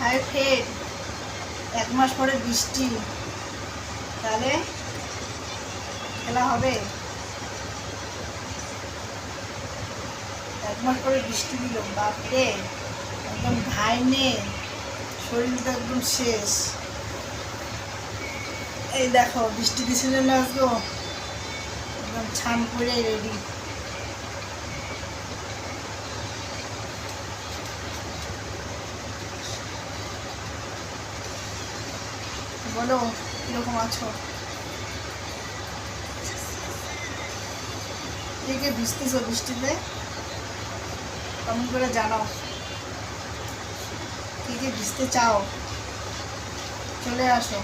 High fade এক মাস পরে বৃষ্টি। তাহলে খেলা হবে। এক মাস পরে বৃষ্টি দিল, বাপরে। একদম ঘাইনে শরীরটা একদম শেষ। এই দেখো, বৃষ্টি দিছিল না আজকে একদম ছান করে রেডি। বলো, কীরকম আছো? কে কে বৃষ্টিতে? কেমন করে জানাও। কে কে ভিজতে চাও? চলে আসো।